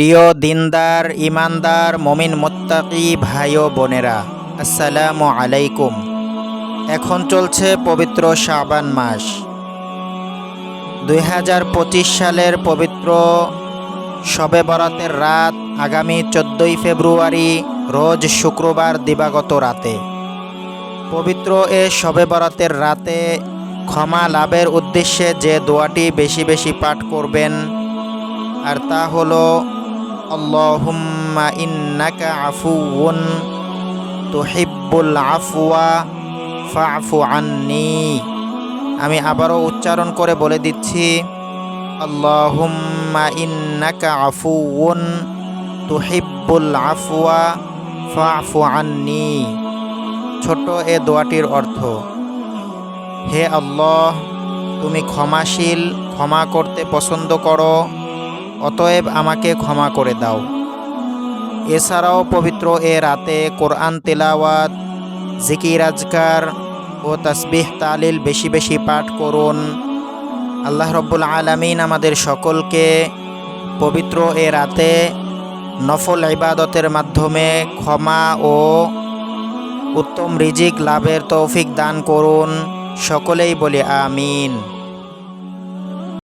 প্রিয় দিনদার, ইমানদার, মমিন, মোত্তাকি ভাই ও বোনেরা, আসসালামু আলাইকুম। এখন চলছে পবিত্র শাবান মাস। দুই হাজার পঁচিশ সালের পবিত্র শবে বরাতের রাত আগামী চোদ্দোই ফেব্রুয়ারি, রোজ শুক্রবার দিবাগত রাতে। পবিত্র এ শবে বরাতের রাতে ক্ষমা লাভের উদ্দেশ্যে যে দোয়াটি বেশি বেশি পাঠ করবেন, আর তা হলো আল্লাহুম্মা ইন্নাকা আফুউন তুহিব্বুল আফওয়া ফাফু আন্নি আমি আবারও উচ্চারণ করে বলে দিচ্ছি আল্লাহুম্মা ইন্নাকা আফুউন তুহিব্বুল আফওয়া ফাফু আন্নি ছোট এ দোয়াটির অর্থ, হে আল্লাহ, তুমি ক্ষমাশীল, ক্ষমা করতে পছন্দ করো। অতএব আমাকে ক্ষমা করে দাও। এছাড়াও পবিত্র এ রাতে কোরআন তেলাওয়াত, জিকির আজকার ও তসবিহ তালিল বেশি বেশি পাঠ করুন। আল্লাহ রব্বুল আলমিন আমাদের সকলকে পবিত্র এ রাতে নফল ইবাদতের মাধ্যমে ক্ষমা ও উত্তম রিজিক লাভের তৌফিক দান করুন। সকলেই বলি আমিন।